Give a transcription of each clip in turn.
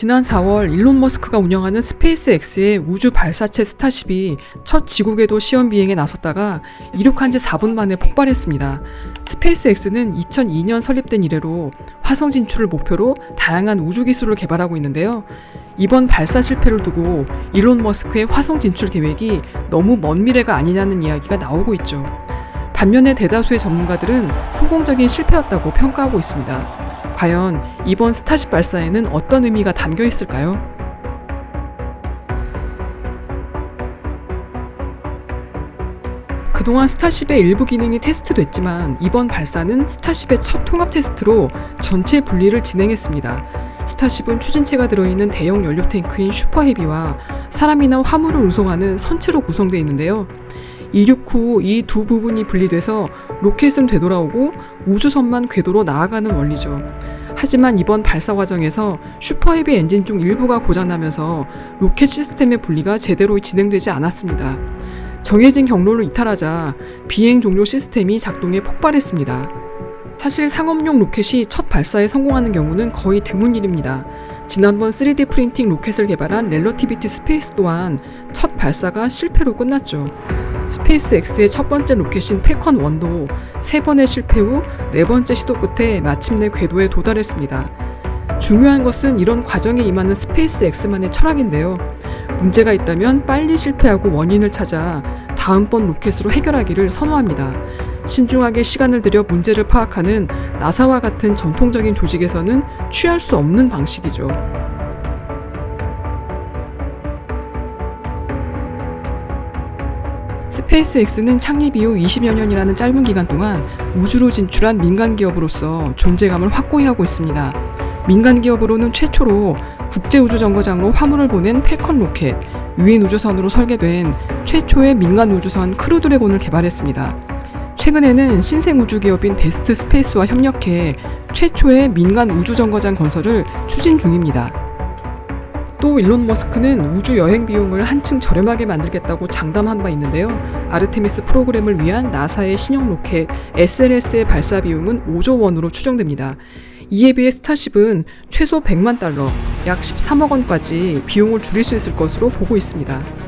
지난 4월 일론 머스크가 운영하는 스페이스X의 우주 발사체 스타쉽이 첫 지구궤도 시험 비행에 나섰다가 이륙한 지 4분 만에 폭발했습니다. 스페이스X는 2002년 설립된 이래로 화성 진출을 목표로 다양한 우주 기술을 개발하고 있는데요. 이번 발사 실패를 두고 일론 머스크의 화성 진출 계획이 너무 먼 미래가 아니냐는 이야기가 나오고 있죠. 반면에 대다수의 전문가들은 성공적인 실패였다고 평가하고 있습니다. 과연 이번 스타쉽 발사에는 어떤 의미가 담겨 있을까요? 그동안 스타쉽의 일부 기능이 테스트됐지만 이번 발사는 스타쉽의 첫 통합 테스트로 전체 분리를 진행했습니다. 스타쉽은 추진체가 들어있는 대형 연료 탱크인 슈퍼헤비와 사람이나 화물을 운송하는 선체로 구성되어 있는데요. 이륙 후 이 두 부분이 분리돼서 로켓은 되돌아오고 우주선만 궤도로 나아가는 원리죠. 하지만 이번 발사 과정에서 슈퍼헤비 엔진 중 일부가 고장나면서 로켓 시스템의 분리가 제대로 진행되지 않았습니다. 정해진 경로를 이탈하자 비행 종료 시스템이 작동해 폭발했습니다. 사실 상업용 로켓이 첫 발사에 성공하는 경우는 거의 드문 일입니다. 지난번 3D 프린팅 로켓을 개발한 렐러티비티 스페이스 또한 첫 발사가 실패로 끝났죠. 스페이스 X의 첫 번째 로켓인 펠컨 1도 세 번의 실패 후 네 번째 시도 끝에 마침내 궤도에 도달했습니다. 중요한 것은 이런 과정에 임하는 스페이스 X만의 철학인데요. 문제가 있다면 빨리 실패하고 원인을 찾아 다음번 로켓으로 해결하기를 선호합니다. 신중하게 시간을 들여 문제를 파악하는 나사와 같은 전통적인 조직에서는 취할 수 없는 방식이죠. 스페이스X는 창립 이후 20여 년이라는 짧은 기간 동안 우주로 진출한 민간 기업으로서 존재감을 확고히 하고 있습니다. 민간 기업으로는 최초로 국제우주정거장으로 화물을 보낸 펠컨 로켓, 유인 우주선으로 설계된 최초의 민간 우주선 크루 드래곤을 개발했습니다. 최근에는 신생 우주 기업인 베스트 스페이스와 협력해 최초의 민간 우주정거장 건설을 추진 중입니다. 또 일론 머스크는 우주 여행 비용을 한층 저렴하게 만들겠다고 장담한 바 있는데요. 아르테미스 프로그램을 위한 나사의 신형 로켓 SLS의 발사 비용은 5조 원으로 추정됩니다. 이에 비해 스타쉽은 최소 100만 달러, 약 13억 원까지 비용을 줄일 수 있을 것으로 보고 있습니다.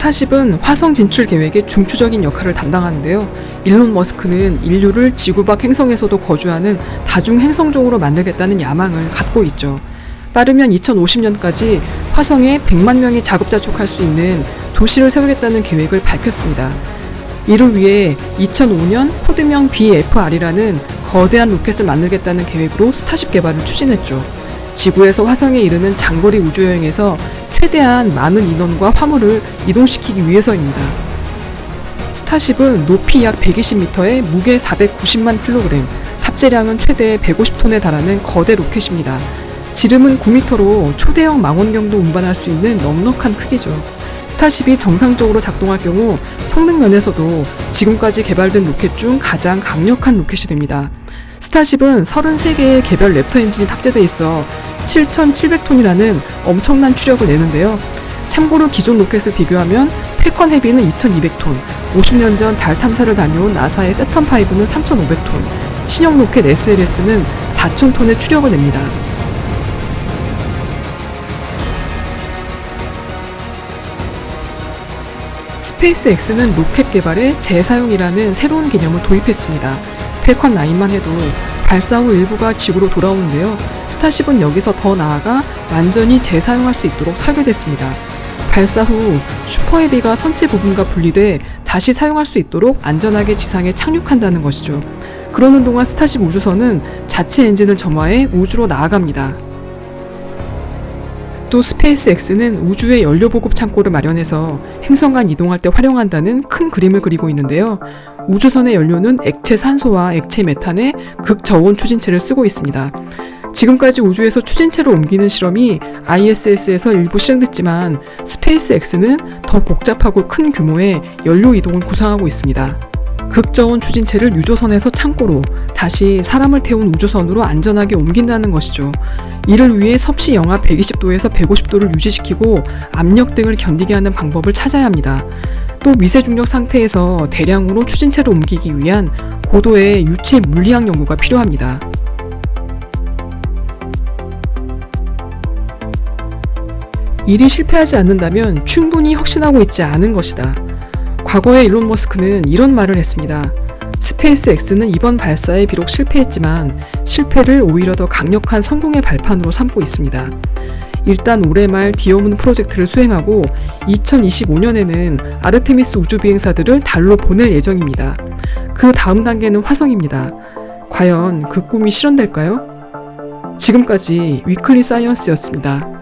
스타쉽은 화성 진출 계획의 중추적인 역할을 담당하는데요. 일론 머스크는 인류를 지구 밖 행성에서도 거주하는 다중 행성종으로 만들겠다는 야망을 갖고 있죠. 빠르면 2050년까지 화성에 100만 명이 자급자족할 수 있는 도시를 세우겠다는 계획을 밝혔습니다. 이를 위해 2005년 코드명 BFR이라는 거대한 로켓을 만들겠다는 계획으로 스타쉽 개발을 추진했죠. 지구에서 화성에 이르는 장거리 우주여행에서 최대한 많은 인원과 화물을 이동시키기 위해서입니다. 스타쉽은 높이 약 120m에 무게 490만 킬로그램, 탑재량은 최대 150톤에 달하는 거대 로켓입니다. 지름은 9m로 초대형 망원경도 운반할 수 있는 넉넉한 크기죠. 스타쉽이 정상적으로 작동할 경우 성능 면에서도 지금까지 개발된 로켓 중 가장 강력한 로켓이 됩니다. 스타쉽은 33개의 개별 랩터 엔진이 탑재돼 있어 7,700톤이라는 엄청난 추력을 내는데요. 참고로 기존 로켓을 비교하면 펠컨 헤비는 2,200톤, 50년 전 달 탐사를 다녀온 나사의 세턴 5는 3,500톤, 신형 로켓 SLS는 4,000톤의 추력을 냅니다. 스페이스 X는 로켓 개발에 재사용이라는 새로운 개념을 도입했습니다. 펠컨 9만 해도 발사 후 일부가 지구로 돌아오는데요. 스타쉽은 여기서 더 나아가 완전히 재사용할 수 있도록 설계됐습니다. 발사 후 슈퍼 헤비가 선체 부분과 분리돼 다시 사용할 수 있도록 안전하게 지상에 착륙한다는 것이죠. 그러는 동안 스타쉽 우주선은 자체 엔진을 점화해 우주로 나아갑니다. 또 스페이스X는 우주의 연료 보급 창고를 마련해서 행성 간 이동할 때 활용한다는 큰 그림을 그리고 있는데요. 우주선의 연료는 액체 산소와 액체 메탄의 극저온 추진체를 쓰고 있습니다. 지금까지 우주에서 추진체를 옮기는 실험이 ISS에서 일부 시행됐지만 스페이스X는 더 복잡하고 큰 규모의 연료 이동을 구상하고 있습니다. 극저온 추진체를 유조선에서 창고로 다시 사람을 태운 우주선으로 안전하게 옮긴다는 것이죠. 이를 위해 섭씨 영하 120도에서 150도를 유지시키고 압력 등을 견디게 하는 방법을 찾아야 합니다. 또 미세 중력 상태에서 대량으로 추진체를 옮기기 위한 고도의 유체 물리학 연구가 필요합니다. 일이 실패하지 않는다면 충분히 확신하고 있지 않은 것이다. 과거에 일론 머스크는 이런 말을 했습니다. 스페이스 X는 이번 발사에 비록 실패했지만 실패를 오히려 더 강력한 성공의 발판으로 삼고 있습니다. 일단 올해 말 디오문 프로젝트를 수행하고 2025년에는 아르테미스 우주 비행사들을 달로 보낼 예정입니다. 그 다음 단계는 화성입니다. 과연 그 꿈이 실현될까요? 지금까지 위클리 사이언스였습니다.